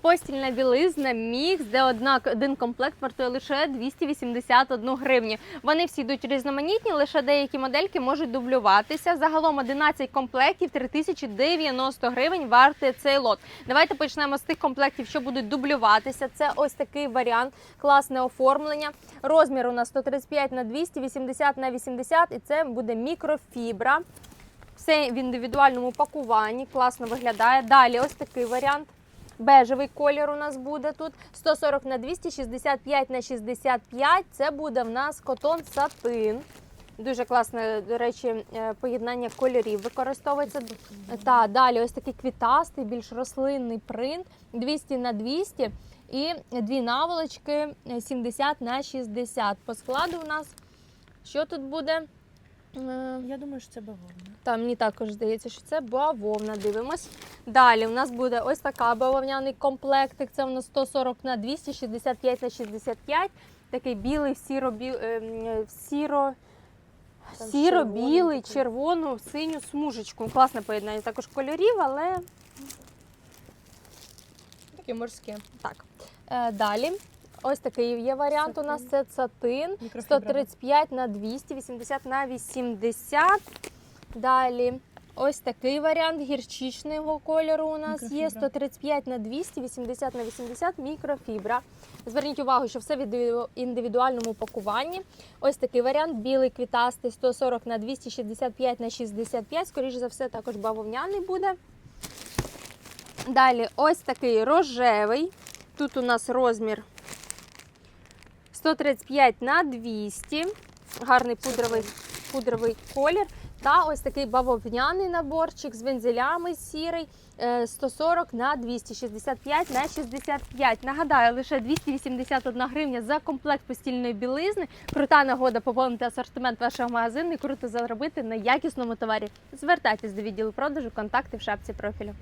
Постільна білизна мікс, де одна, один комплект вартує лише 281 гривню. Вони всі йдуть різноманітні, лише деякі модельки можуть дублюватися. Загалом 11 комплектів, 3090 гривень вартує цей лот. Давайте почнемо з тих комплектів, що будуть дублюватися. Це ось такий варіант, класне оформлення. Розмір у нас 135 на 200, 80 на 80 і це буде мікрофібра. Все в індивідуальному пакуванні, класно виглядає. Далі ось такий варіант. Бежевий колір у нас буде тут 140 на 200, 65 на 65. Це буде в нас котон сатин. Дуже класне, до речі, е, поєднання кольорів використовується. Та далі ось такий квітастий, більш рослинний принт 200 на 200 і дві наволочки е, 70 на 60. По складу у нас що тут буде? Е, Я думаю, що це бавовна. там мені також здається, що це бавовна. Дивимось. Далі у нас буде ось така бавовняний комплектик. Це у нас 140 на 200, 65 на 65. Такий білий, сіро, бі, е, в сіро, сіро-білий, червону, синю смужечку. Класне поєднання також кольорів, але Таке морське. так. Е, далі. Ось такий є варіант. У нас це цатин. 135 на 200, 80 на 80. Далі ось такий варіант гірчичного кольору у нас є. 135 на 200, 80 на 80 мікрофібра. Зверніть увагу, що все в індивідуальному пакуванні. Ось такий варіант білий квітастий 140 на 200, 65 на 65. Скоріше за все, також бавовняний буде. Далі ось такий рожевий. Тут у нас розмір 135 на 200. Гарний пудровий, пудровий колір. Та ось такий бавовняний наборчик з вензелями сірий. е, 140 на 265 на 65. Нагадаю, лише 281 гривня за комплект постільної білизни. Крута нагода поповнити асортимент вашого магазину і круто заробити на якісному товарі. Звертайтесь до відділу продажу, контакти в шапці профілю.